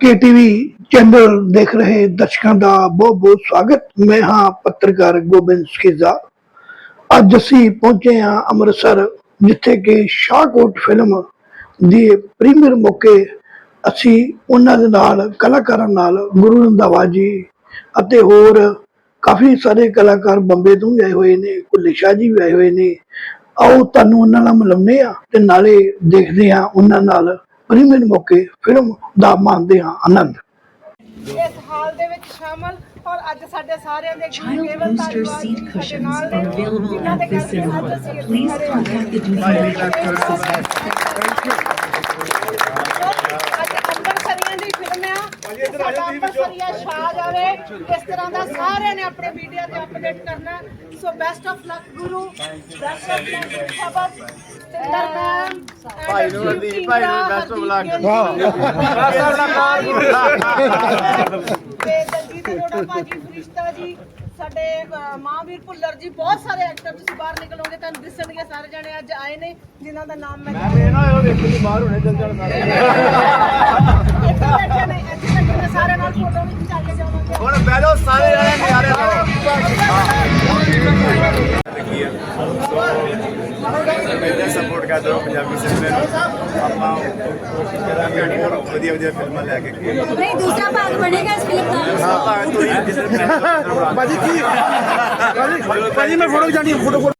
KTV channel ਦੇਖ ਰਹੇ ਦਰਸ਼ਕਾਂ ਦਾ ਬਹੁਤ ਬਹੁਤ ਸਵਾਗਤ। ਮੈਂ ਹਾਂ ਪੱਤਰਕਾਰ ਗੋਬਿੰਦ ਸਕੀਜ਼ਾ ਅੱਜ ਅਸੀਂ ਪਹੁੰਚੇ ਹਾਂ ਅੰਮ੍ਰਿਤਸਰ, ਜਿੱਥੇ ਕਿ ਸ਼ਾਹਕੋਟ ਫਿਲਮ ਦੀ ਪ੍ਰੀਮੀਅਰ ਮੌਕੇ ਅਸੀਂ ਉਹਨਾਂ ਦੇ ਨਾਲ, ਕਲਾਕਾਰਾਂ ਨਾਲ ਗੁਰੂ ਰੰਧਾਵਾ ਜੀ ਅਤੇ ਹੋਰ ਕਾਫੀ ਸਾਰੇ ਕਲਾਕਾਰ ਬੰਬੇ ਤੋਂ ਵੀ ਆਏ ਹੋਏ ਨੇ ਕੁੱਲੇ ਸ਼ਾਹ ਜੀ ਵੀ ਆਏ ਹੋਏ ਨੇ। ਆਓ ਤੁਹਾਨੂੰ ਉਹਨਾਂ ਨਾਲ ਮਿਲਾਉਂਦੇ ਆ ਤੇ ਨਾਲੇ ਦੇਖਦੇ ਆ ਉਹਨਾਂ ਨਾਲ ਪ੍ਰੀਮੀਅਰ ਮੌਕੇ ਫਿਲਮ ਦਾ ਮਾਣਦੇ ਹਾਂ ਆਨੰਦ ਇਸ ਹਾਲ ਦੇ ਵਿੱਚ ਸ਼ਾਮਲ ਔਰ ਅੱਜ ਸਾਡੇ ਸਾਰਿਆਂ ਦੇ Child ਕੇਵਲ ਧੰਨਵਾਦ seat ਸਾਡੇ ਨਾਲ ਨੇ, ਜਿਨ੍ਹਾਂ ਦੇ at this ਕਰਕੇ ਅੱਜ cinema. ਅਸੀਂ ਇੱਥੇ Please ਖੜੇ ਹਾਂ। contact the duty ਅੱਜ ਅੰਮ੍ਰਿਤਸਰੀਆਂ ਦੀ ਫਿਲਮ ਆ ਸਾਡਾ ਅੰਮ੍ਰਿਤਸਰੀਆ ਛਾ ਜਾਵੇ ਇਸ ਤਰ੍ਹਾਂ ਦਾ ਸਾਰਿਆਂ ਨੇ ਆਪਣੇ ਮੀਡੀਆ ਤੇ ਅਪਡੇਟ ਕਰਨਾ। ਸੋ ਬੈਸਟ ਆਫ ਲੱਕ ਗੁਰੂ ਬੈਸਟ ਆਫ ਲੱਕ ਖਬਰ ਸਿੰਦਰ ਮੈਮ ਭਾਈ ਨੂੰ ਵਰਦੀ ਭਾਈ ਨੂੰ ਬੈਸਟ ਆਫ ਲੱਕ ਤੇ ਦਲਜੀਤ ਅਰੋੜਾ ਭਾਜੀ ਫਰਿਸ਼ਤਾ ਜੀ ਸਾਡੇ ਅਹ, ਮਹਾਂਵੀਰ ਭੁੱਲਰ ਜੀ ਬਹੁਤ ਸਾਰੇ ਐਕਟਰ ਤੁਸੀਂ ਬਾਹਰ ਨਿਕਲੋਗੇ ਤੁਹਾਨੂੰ ਦਿਸਣਗੇ ਸਾਰੇ ਜਣੇ ਅੱਜ ਆਏ ਨੇ ਜਿਨ੍ਹਾਂ ਦਾ ਨਾਮ ਮੈਂ ਮੈਂ ਨਾ ਉਹ ਵੇਖੋ ਬਾਹਰ ਹੋਣੇ ਮੈਂ ਸਪੋਰਟ ਕਰਦਾ ਹਾਂ ਪੰਜਾਬੀ ਸਿਨੇਮੇ ਨੂੰ। ਆਪਾਂ ਕਰਾਂਗੇ ਹੋਰ ਵਧੀਆ ਵਧੀਆ ਫਿਲਮਾਂ ਲੈ ਕੇ ਨਹੀਂ ਦੂਸਰਾ ਭਾਗ ਬਣੇਗਾ ਇਸ ਫਿਲਮ ਦਾ। ਹਾਂ ਭਾਵੇਂ ਤੁਸੀਂ ਜਿਸ ਤਰ੍ਹਾਂ ਭਾਜੀ ਕੀ ਭਾਜੀ ਭਾਜੀ ਮੈਂ ਫੋਟੋ ਜਾਣੀ ਫੋਟੋ